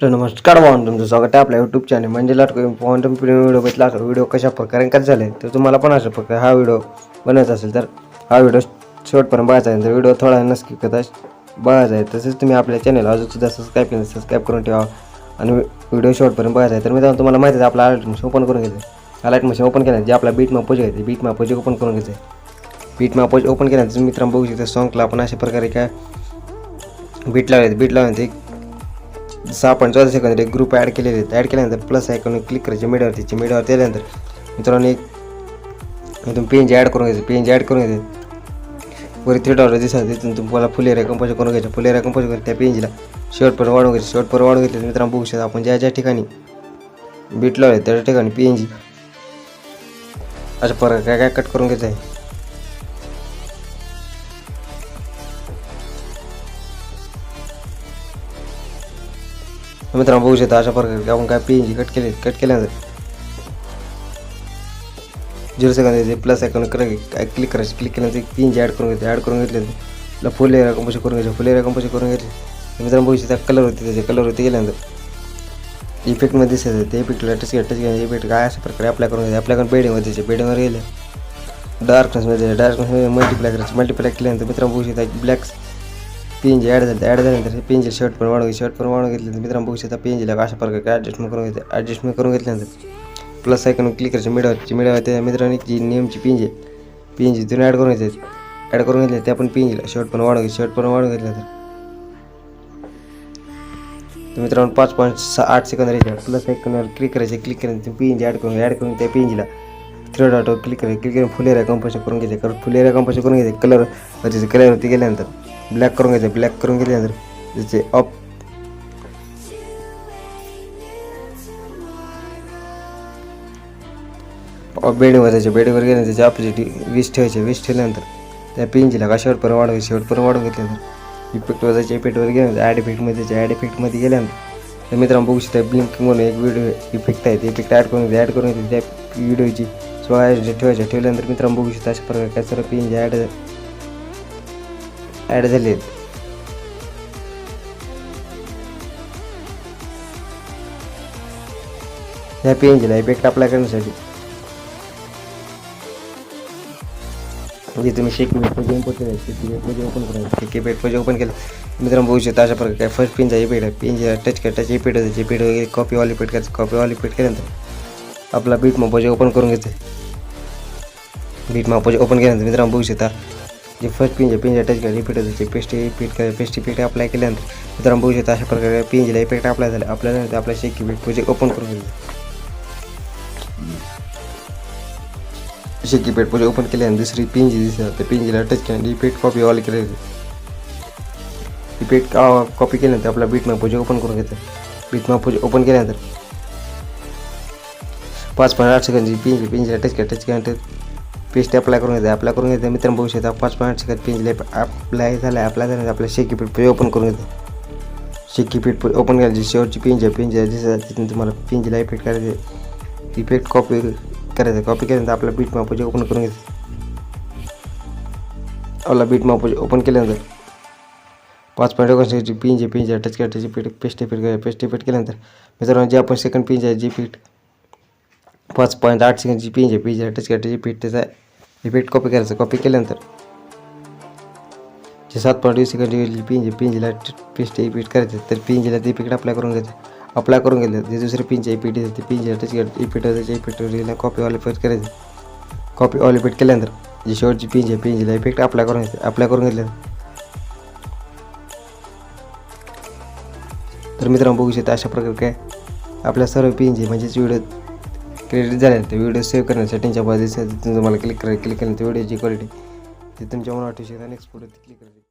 तर नमस्कार भावना तुमचं स्वागत आहे आपल्या यूट्यूब चॅनल म्हणजे लाट पॉईंट व्हिडिओ बघितला असेल व्हिडिओ कशा प्रकारे कसं झाले तर तुम्हाला पण अशा प्रकारे हा व्हिडिओ बनायचा असेल तर हा व्हिडिओ शेवटपर्यंत बघायचा आहे. तर व्हिडिओ थोडा नक्की कदा बघायचा आहे. तसेच तुम्ही आपल्या चॅनल अजूनसुद्धा सबस्क्राईब केलं सबस्क्राईब करून ठेवा. आणि व्हिडिओ शेवटपर्यंत बघायचा आहे. तर मित्रांनो तुम्हाला माहिती आहे आपला अलर्ट मशीन ओपन करून घ्यायचं अलर्ट मशीन ओपन केलं जे आपला बीट मॅपोज घ्यायचं बीट मॅपोज ओपन करून घ्यायचं आहे. बीट मॅपोज ओपन केल्यानंतर तुम्ही मित्रांनो बघू शकता सॉंगला आपण अशा प्रकारे काय बीट लावायचं बीट लावल्यानंतर एक सहा पॉईंट चौदा सेकंद एक ग्रुप ॲड केलेले आहेत ॲड केल्यानंतर प्लस आयकॉन क्लिक करायचे मीडियावरती मीडियावरती आल्यानंतर मित्रांनो एक तुम्ही पी एन जी ॲड करून घ्यायचं पी एन जी ॲड करून घ्यायचं. वर थ्री डॉलर दिसत तिथून तुम्हाला फुल एरिया कंपोज करून घ्यायचं. फुल एरिया कंपोज करून त्या पी एन जीला शेवटपर्यंत वाढवून घ्यायचं शेवटपर्यंत वाढवून घेतलं मित्रांनो बघू शकता आपण ज्या ज्या ठिकाणी बीट लावले त्या ठिकाणी पी एन जी अशा प्रकारे काय काय कट करून घ्यायचं आहे. तर मित्रांनो, बघू शकता अशा प्रकारे आपण काय पी कट केले कट केल्यानंतर झिरो सेकंद प्लस आयकॉन करा क्लिक करायचं क्लिक केल्यानंतर पी एन करून घेते ॲड करून घेतले. फुल एरिया कंपोज करून घ्यायचे फुल एरिया कंपोज करून घेतले. तर मित्रांनो, बघू शकता कलर होते, त्याचे कलर होते गेल्यानंतर. इफेक्टमध्ये दिसायचं ते इफेक्टला टच टच घ्यायचे इफ़ेक्ट काय अशा प्रकारे अप्लाय करून घ्यायचे. अप्लाय बेडिंगमध्ये त्याचे बेडिंगवर गेले. डार्कनेसमध्ये डार्कनेसमध्ये मल्टिप्लाय करायचं मल्टिप्लाय केल्यानंतर मित्रांनो, बघू शकता ब्लॅक पीएनजी ॲड झालं ॲड झाल्यानंतर पीएनजी शर्ट पण वाढवून शर्ट पण वाढवून घेतल्यानंतर मित्रांनो बघू शकता पीएनजीला अशा प्रकारे ॲडजस्टमेंट करून घेते ॲडजस्टमेंट करून घेतल्यानंतर प्लस आयकॉन क्लिक करायचं मिडवरची त्या मित्रांनी जी नेमची पीएनजी पीएनजी तिथून ॲड करून घ्यायचे ॲड करून घेतले त्या पण पीएनजीला शर्ट पण वाढवून शर्ट पण वाढवून घेतल्यानंतर तर मित्रांनो पाच पॉईंट सहा आठ सेकंद राहायचे प्लस आयकॉनवर क्लिक करायचे क्लिक करायचं पिंजी ॲड करून ॲड करून त्या पिंजीला थ्री डॉटवर क्लिक करायचं क्लिक करून फुल एरिया कंपोज करून घ्यायचे कारण फुल एरिया कंपोज करून घ्यायचे कलर और जैसे कलर होती कलरवरती गेल्यानंतर ब्लॅक करून घ्यायचे ब्लॅक करून घेतल्यानंतर त्याचे ऑफ़ ऑफ़ बेडवर त्याच्या बेडवर गेल्यानंतर त्याचे ऑपोजिट वीस ठेवायचे, वीस ठेवल्यानंतर त्या पिंजीला का शेवटपर्यंत वाढवायचे शेवटपर्यंत वाढवून घेतल्यानंतर इफेक्टवर त्याच्या इफेक्टवर गेल्यानंतर ॲड इफेक्टमध्ये त्याच्या ॲड इफेक्टमध्ये गेल्यानंतर तर मित्रांनो, बघू शकता ब्लिंक म्हणून एक व्हिडिओ इफ़ेक्ट आहे, ते इफ़ेक्ट ॲड करून ॲड करून, त्या व्हिडिओची सोळा ठेवायच्या ठेवल्यानंतर मित्रांनो बघू शकता अशा प्रकारे काय सर्व पिंजी ॲड ॲड झाले आहेत. ह्या पेंजीला इफेक्ट अप्लाय करण्यासाठी. म्हणजे तुम्ही शेक पेज इम्पोर्ट करायचे ओपन करायचं शेक पेज पेज ओपन केलं. मित्रांनो बघू शकता अशा प्रकारे काय फर्स्ट पिनचा इफेक्ट आहे पिन टच कर टच इफेक्ट होतं इफेक्ट वगैरे कॉपी ऑल इफेक्ट करायचं कॉपी ऑल इफेक्ट केल्यानंतर आपला बीट मपोज ओपन करून घ्यायचं बीट मपोज ओपन केल्यानंतर मित्रांनो बघू शकता, जे फ़र्स्ट पिंज पिंजा टच करायचं इफ़ेक्ट होतं, ते paste effect paste effect apply केल्यानंतर मित्रांनो बघू शकता, अशा प्रकारे पिंजला इफ़ेक्ट अप्लाय झाला. आपल्याला आपला शेक इफ़ेक्ट प्रोजेक्ट ओपन करून घ्यायचं असे कीपॅड पुढे ओपन केल्यानंतर दुसरी पिंजी दिसत त्या पिंजीला टच केल्यानंतर effect copy all copy beat map पुढे ओपन करून घ्यायचं बीट मॅप ओपन केल्यानंतर पाच पॉईंट आठ सेकंदची पिंजी पिंजीला टच केलं टच केल्यानंतर पेस्ट अप्लाय करून घेते अप्लाय करून घेते. मित्रांनो बघू शकता पाच पॉईंट आठ सेकंद पिंजीला अप्लाय झालं अप्लाय झाल्यानंतर आपल्या शेकी पीठ पुढे ओपन करून घेते. शेकी पीठ ओपन करायची शेवटची पिंज आहे पिंज दिसत तिथून तुम्हाला पिंजीला इफेक्ट करायचे इफेक्ट कॉपी करायचं कॉपी केल्यानंतर आपला बीट मापोजे ओपन करून घेते. आपला बीट मापोजे ओपन केल्यानंतर पाच पॉईंट एकोणसाठीची पिंज आहे पिंज आहे टच करायची पीठ पेस्ट पीठ करायचं पेस्ट पीठ केल्यानंतर मित्रांनो जे आपण सेकंड पिंज आहे जी पीठ पाच पॉईंट आठ सेकंडची पिंज आहे पिंज आहे टच करायची पीठ त्याचा इफ़ेक्ट कॉपी करायचं कॉपी जे सात पॉईंट वीस सेकंडची आहे पिंजला पेस्ट इफ़ेक्ट करायचं तर पिंजला ते इफ़ेक्ट अप्लाय करून घ्यायचं अप्लाय करून घेतलं जे दुसरे पिनचे इपीट येते पिनचे टच इपीट त्याच्या इपीट कॉपी ऑल इफ़ेक्ट करायचं कॉपी ऑल इफ़ेक्ट केल्यानंतर जे शेवटची पिंच आहे पिंचला इफ़ेक्ट अप्लाय करून घ्यायचं अप्लाय करून घेतलं तर मित्रांनो अशा प्रकारे काय आपल्या सर्व पिंचे म्हणजेच व्हिडिओ क्रेडिट झाले व्हिडिओ सेव्ह करण्यासाठी त्यांच्या बाजूला तिथून तुम्हाला क्लिक करा क्लिक केल्यानंतर व्हिडिओची क्वालिटी ते तुमच्या मनात वाटू शकता नेक्स्ट फोटो क्लिक करा.